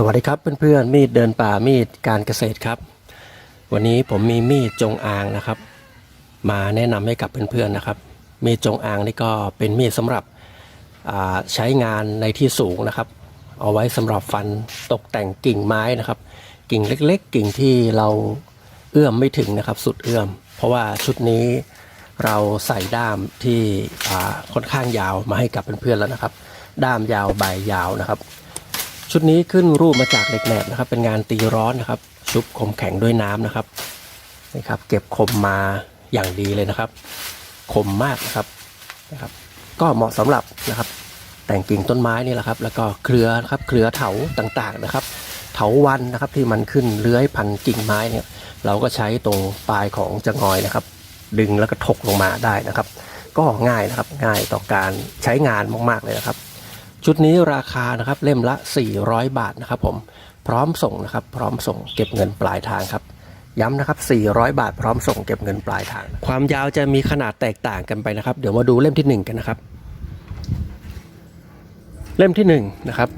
สวัสดีครับเพื่อนๆมีดเดินป่ามีดการเกษตรครับ วันนี้ผมมีมีดจงอางนะครับ มาแนะนำให้กับเพื่อนๆนะครับ มีดจงอางนี่ก็เป็นมีดสำหรับใช้งานในที่สูงนะครับ เอาไว้สำหรับฟันตกแต่งกิ่งไม้นะครับ กิ่งเล็กๆ กิ่งที่เราเอื้อมไม่ถึงนะครับ สุดเอื้อม เพราะว่าชุดนี้เราใส่ด้ามที่ค่อนข้างยาวมาให้กับเพื่อนๆแล้วนะครับ ด้ามยาวใบยาวนะครับ ชุดนี้ขึ้นรูปมาจากเหล็กแหลบนะครับ เป็นงานตีร้อนนะครับ ชุบคมแข็งด้วยน้ำนะครับนี่ครับ เก็บคมมาอย่างดีเลยนะครับ คมมากนะครับนะครับ ก็เหมาะสำหรับนะครับ แต่งกิ่งต้นไม้นี่แหละครับ แล้วก็เครือนะครับ เครือเถาต่างๆนะครับ เถาวันนะครับที่มันขึ้นเลื้อยพันกิ่งไม้เนี่ย เราก็ใช้ตรงปลายของจะงอยนะครับ ดึงแล้วก็ถกลงมาได้นะครับ ก็ง่ายนะครับง่ายต่อการใช้งานมากๆเลยนะครับ ชุดนี้ราคานะครับเล่มละ 400 บาทนะครับผมพร้อมส่งนะครับ พร้อมส่งเก็บเงินปลายทางครับ ย้ำนะครับ 400 บาท พร้อมส่งเก็บเงินปลายทาง ความยาวจะมีขนาดแตกต่างกันไปนะครับ เดี๋ยวมาดูเล่มที่ 1 กันนะครับ เล่มที่1นะครับ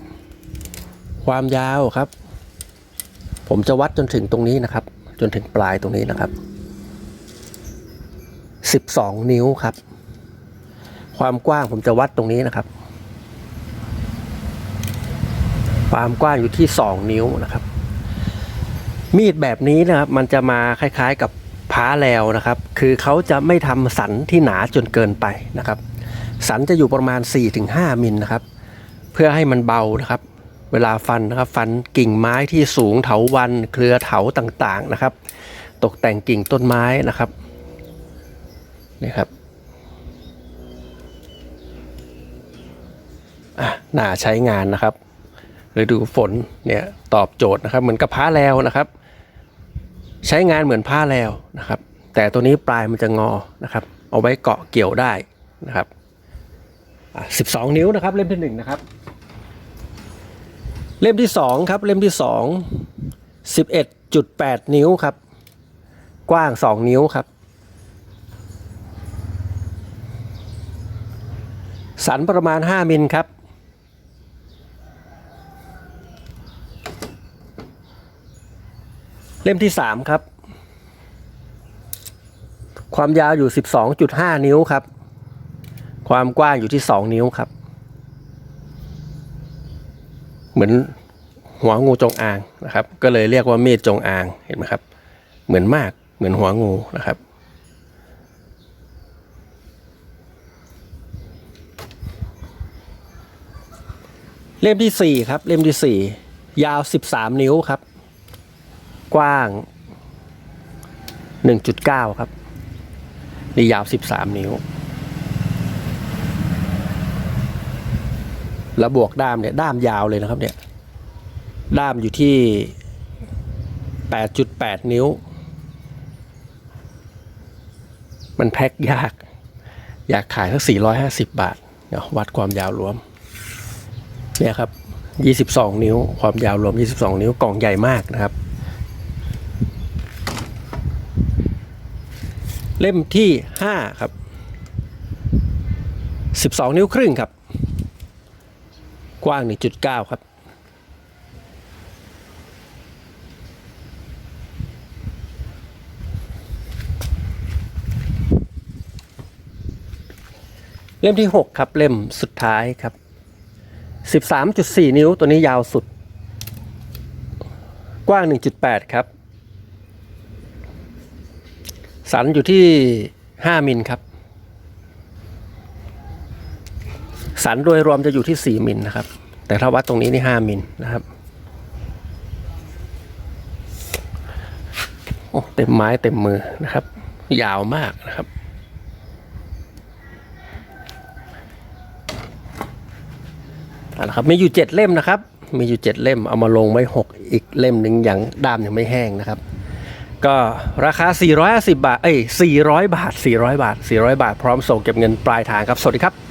ความยาวครับ ผมจะวัดจนถึงตรงนี้นะครับ จนถึงปลายตรงนี้นะครับ 12 นิ้วครับ ความกว้างผมจะวัดตรงนี้นะครับ ความกว้างอยู่ที่ 2 นิ้วนะครับ มีดแบบนี้นะครับ มันจะมาคล้ายๆกับพ้าแล้วนะครับ คือเขาจะไม่ทำสันที่หนาจนเกินไปนะครับ สันจะอยู่ประมาณ 4-5 มิลนะครับ เพื่อให้มันเบานะครับ เวลาฟันนะครับ ฟันกิ่งไม้ที่สูงเถาวันเครือเถาต่างๆนะครับ ตกแต่งกิ่งต้นไม้นะครับนี่ครับอะน่าใช้งานนะครับ ฤดูฝนเนี่ยตอบโจทย์นะครับเหมือนกับผ้าแล้วนะครับ ใช้งานเหมือนผ้าแล้วนะครับ แต่ตัวนี้ปลายมันจะงอนะครับ เอาไว้เกาะเกี่ยวได้นะครับ12นิ้วนะครับ เล่มที่หนึ่งนะครับ เล่มที่สองครับ เล่มที่สอง11.8นิ้วครับ กว้าง2นิ้วครับ สันประมาณ5มิลครับ ล่มที่สามครับ ความยาวอยู่12.5นิ้วครับ ความกว้างอยู่ที่2นิ้วครับ เหมือนหัวงูจงอางนะครับ ก็เลยเรียกว่ามีดจงอางเห็นไหมครับ เหมือนมากเหมือนหัวงูนะครับ เล่มที่สี่ครับ เล่มที่สี่ยาว13นิ้วครับ กว้าง 1.9 ครับ นี่ยาว 13 นิ้ว แล้วบวกด้ามเนี่ย ด้ามยาวเลยนะครับเนี่ย ด้ามอยู่ที่ 8.8 นิ้ว มันแพ็คยาก อยากขายสัก 450 บาทเดี๋ยววัดความยาวรวม เนี่ยครับ 22 นิ้ว ความยาวรวม 22 นิ้ว กล่องใหญ่มากนะครับ เล่มที่ 5 ครับ 12 นิ้วครึ่งครับ กว้าง 1.9 ครับ เล่มที่ 6 ครับ เล่มสุดท้ายครับ 13.4 นิ้วตัวนี้ยาวสุด กว้าง 1.8 ครับ สันอยู่ที่5มิลครับ สันโดยรวมจะอยู่ที่4มิลนะครับ แต่ถ้าวัดตรงนี้นี่5มิลนะครับโอ้เต็มไม้เต็มมือนะครับ ยาวมากนะครับ เอาละครับมีอยู่เจ็ดเล่มนะครับ มีอยู่เจ็ดเล่มเอามาลงไว้หกอีกเล่มหนึ่งอย่างด้ามยังไม่แห้งนะครับ ก็ราคา 450 บาท เอ้ย 400 บาท 400 บาท 400 บาท พร้อมส่งเก็บเงินปลายทางครับ สวัสดีครับ